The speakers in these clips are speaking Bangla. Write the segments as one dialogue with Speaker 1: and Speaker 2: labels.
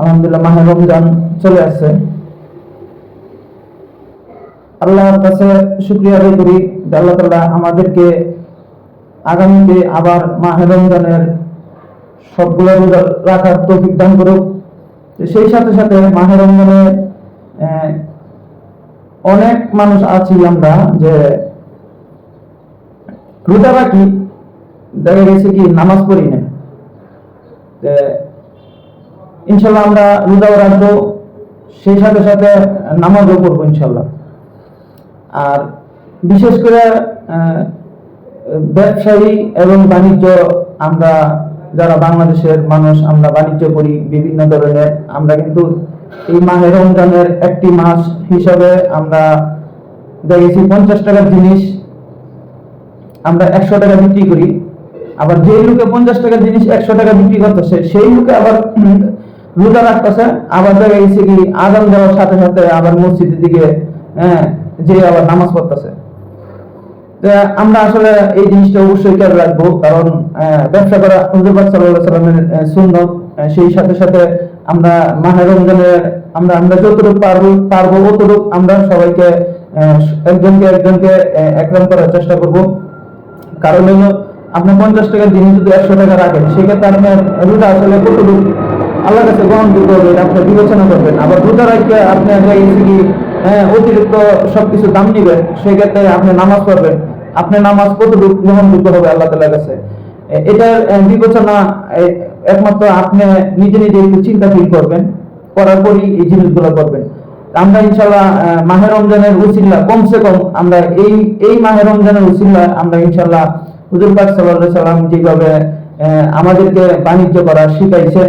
Speaker 1: আলহামদুলিল্লাহ, মাহে রমজান চলে আসছে। আল্লাহর কাছে শুক্রিয়া আদায় করি। যে আল্লাহ তাআলা আমাদেরকে আগামীতে আবার মাহে রমজানের সবগুলো রাখার তৌফিক দান করুক। সেই সাথে সাথে মাহে রমজানে অনেক মানুষ আছি আমরা যে রোজা রাখি, দেখা গেছে কি নামাজ পড়ি না। ইনশাল্লাহ আমরা রোজাও রাখব, সেই সাথে সাথে নামাজও পড়ব ইনশাল্লাহ। আর বিশেষ করে ব্যবসায়ী এবং বাণিজ্য, আমরা যারা বাংলাদেশের মানুষ, আমরা বাণিজ্য করি বিভিন্ন ধরনের। আমরা কিন্তু এই মাহে রমজানের একটি মাস হিসাবে আমরা দেখেছি পঞ্চাশ টাকার জিনিস, আমরা একশো টাকা বিক্রি করি। আবার যে লোকে পঞ্চাশ টাকার জিনিস একশো টাকা বিক্রি করতেছে, সেই লোকে আবার রোজা রাখতেছে আবার দেখা গেছে কি আজান দেওয়ার সাথে সাথে আবার মসজিদের দিকে হ্যাঁ যে আবার নামাজ পড়তেছে। আমরা আসলে এই জিনিসটা অবশ্যই খেয়াল রাখব কারণ ব্যবসা করা হুজুর পাক সাল্লাল্লাহু আলাইহি সাল্লামের আহ, সেই সাথে সাথে আমরা মাহে রমজানের আমরা আমরা যতটুকু পারব পারব অতটুকু আমরা সবাইকে একজনকে একজনকে একরাম করার চেষ্টা করব। কারণ হলো আপনি পঞ্চাশ টাকার জিনিস যদি একশো টাকা রাখেন সেক্ষেত্রে আপনার রোজা আসলে কতটুকু আল্লাহর কাছে গ্রহণযোগ্য হবে আপনি বিবেচনা করবেন। আবার রোজা রাখতে আপনি কি হ্যাঁ, অতিরিক্ত সবকিছু দাম নিবেন সেক্ষেত্রে আপনি নামাজ পড়বেন। আপনি নামাজ কতটুকু গ্রহণযোগ্য হবে আল্লাহ তালার কাছে? এটার বিবেচনা একমাত্র আপনি নিজে নিজে একটু চিন্তা ফিল করবেন করার পরই এই জিনিসগুলো করবেন। আমরা ইনশাল্লাহ মাহে রমজানের উসিল্লা কমসে কম আমরা এই এই মাহে রমজানের উসিল্লা আমরা ইনশাল্লাহ হুজুর পাক সাল্লাল্লাহু সাল্লাম যেভাবে আমাদেরকে বাণিজ্য করা শিখাইছে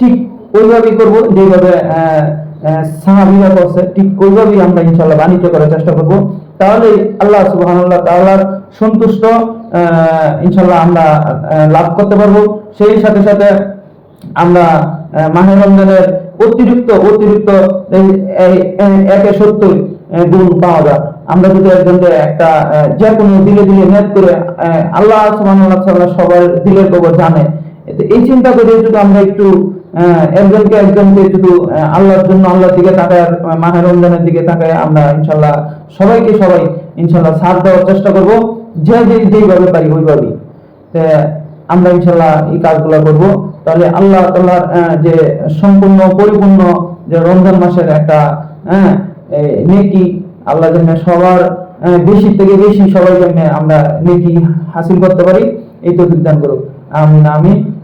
Speaker 1: ঠিক ওইভাবেই করব, যেভাবে সাহাবীরা করছে, ঠিক ওইভাবেই আমরা ইনশাল্লাহ বাণিজ্য করার চেষ্টা করব। তাহলে আল্লাহ সুবহানাল্লাহ তাআলার সন্তুষ্ট ইনশাল্লাহ আমরা লাভ করতে পারব। সেই সাথে সাথে আমরা মাহে রমজানের অতিরিক্ত অতিরিক্ত একে সত্তর গুণ পাওয়া যায়। আমরা যদি একজনকে একটা যে কোনো দিলে দিলে নেট করে আল্লাহ তাআলা সবার দিলের খবর জানে, এই চিন্তা করে যদি আমরা একটু একজনকে একজনকে শুধু আল্লাহর জন্য আল্লাহর দিকে তাকায় মাহে রমজানের দিকে তাকায় আমরা ইনশাল্লাহ সবাইকে সবাই ইনশাল্লাহ সাথ দেওয়ার চেষ্টা করব। যে যে যেইভাবে পারি ওইভাবেই। আমরা ইনশাল্লাহ এই কাজগুলো করব। তাহলে আল্লাহ আহ, যে সম্পূর্ণ পরিপূর্ণ যে রমজান মাসের একটা হ্যাঁ নেকি আল্লাহ জন্য সবার বেশি থেকে বেশি সবাই যেন আমরা নেকি হাসিল করতে পারি এই তো দান করুক। আমিন আমিন।